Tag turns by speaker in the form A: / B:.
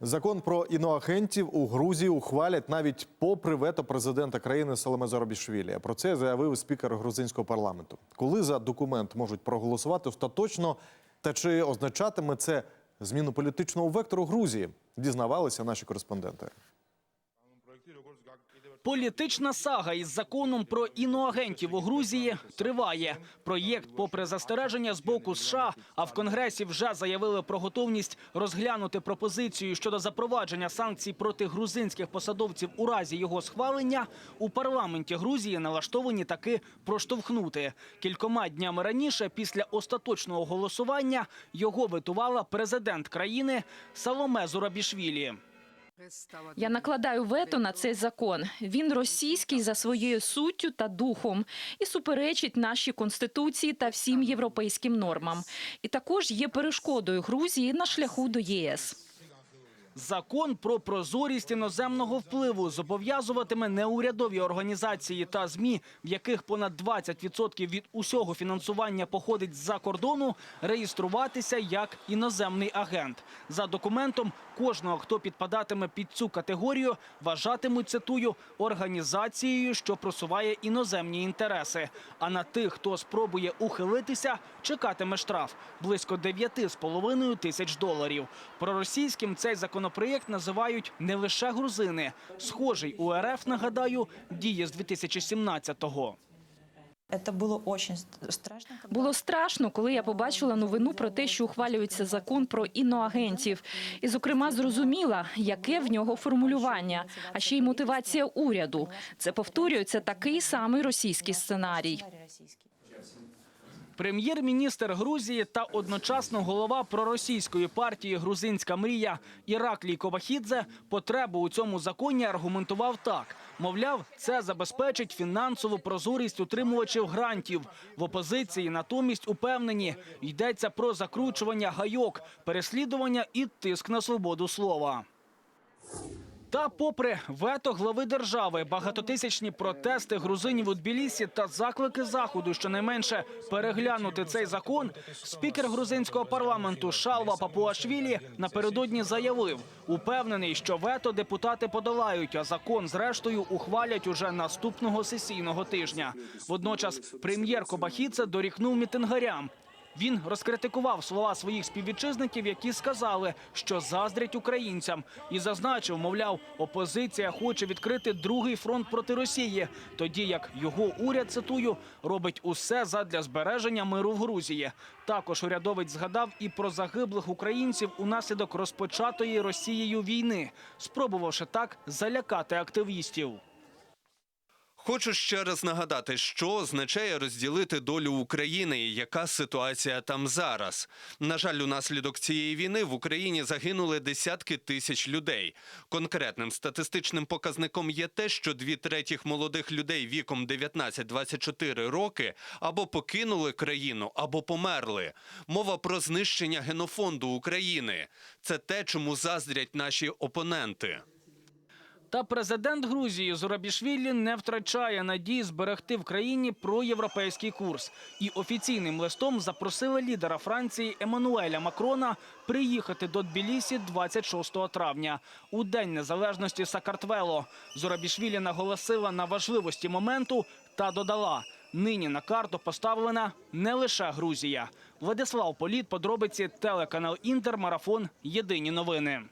A: Закон про іноагентів у Грузії ухвалять навіть попри вето президента країни Салеме Зоробішвілі. Про це заявив спікер грузинського парламенту. Коли за документ можуть проголосувати остаточно, та чи означатиме це зміну політичного вектору Грузії? Дізнавалися наші кореспонденти.
B: Політична сага із законом про іноагентів у Грузії триває. Проєкт, попри застереження з боку США, а в Конгресі вже заявили про готовність розглянути пропозицію щодо запровадження санкцій проти грузинських посадовців у разі його схвалення. У парламенті Грузії налаштовані таки проштовхнути. Кількома днями раніше, після остаточного голосування, його витувала президент країни Саломе Зурабішвілі.
C: Я накладаю вето на цей закон. Він російський за своєю суттю та духом і суперечить нашій конституції та всім європейським нормам. І також є перешкодою Грузії на шляху до ЄС.
B: Закон про прозорість іноземного впливу зобов'язуватиме неурядові організації та змі, в яких понад 20% від усього фінансування походить з-за кордону, реєструватися як іноземний агент. За документом кожного, хто підпадатиме під цю категорію, вважатимуть цитую організацією, що просуває іноземні інтереси. А на тих, хто спробує ухилитися, чекатиме штраф близько 9,5 тисяч доларів. Проросійським цей законопроєкт називають не лише грузини. Схожий у РФ, нагадаю, діє з 2017-го.
D: Это было очень ст- страшно.
C: Було страшно, коли я побачила новину про те, що ухвалюється закон про іноагентів. І, зокрема, зрозуміла, яке в нього формулювання, а ще й мотивація уряду. Це повторюється такий самий російський сценарій.
B: Прем'єр-міністр Грузії та одночасно голова проросійської партії Грузинська мрія Іраклій Кобахідзе потребу у цьому законі аргументував так: мовляв, це забезпечить фінансову прозорість утримувачів грантів. В опозиції натомість упевнені йдеться про закручування гайок, переслідування і тиск на свободу слова. Та, попри вето глави держави, багатотисячні протести грузинів у Тбілісі та заклики заходу, щонайменше переглянути цей закон, спікер грузинського парламенту Шалва Папуашвілі напередодні заявив, упевнений, що вето депутати подолають, а закон зрештою ухвалять уже наступного сесійного тижня. Водночас прем'єр Кобахіце дорікнув мітингарям. Він розкритикував слова своїх співвітчизників, які сказали, що заздрять українцям, і зазначив, мовляв, опозиція хоче відкрити другий фронт проти Росії, тоді як його уряд цитую робить усе задля збереження миру в Грузії. Також урядовець згадав і про загиблих українців унаслідок розпочатої Росією війни, спробувавши так залякати активістів.
E: Хочу ще раз нагадати, що означає розділити долю України і яка ситуація там зараз. На жаль, унаслідок цієї війни в Україні загинули десятки тисяч людей. Конкретним статистичним показником є те, що дві третіх молодих людей віком 19-24 роки або покинули країну, або померли. Мова про знищення генофонду України. Це те, чому заздрять наші опоненти.
B: Та президент Грузії Зурабішвілі не втрачає надії зберегти в країні проєвропейський курс. І офіційним листом запросили лідера Франції Еммануеля Макрона приїхати до Тбілісі 26 травня у День Незалежності Сакартвело. Зурабішвілі наголосила на важливості моменту та додала: нині на карту поставлена не лише Грузія. Владислав Політ, подробиці телеканал Інтер, марафон. Єдині новини.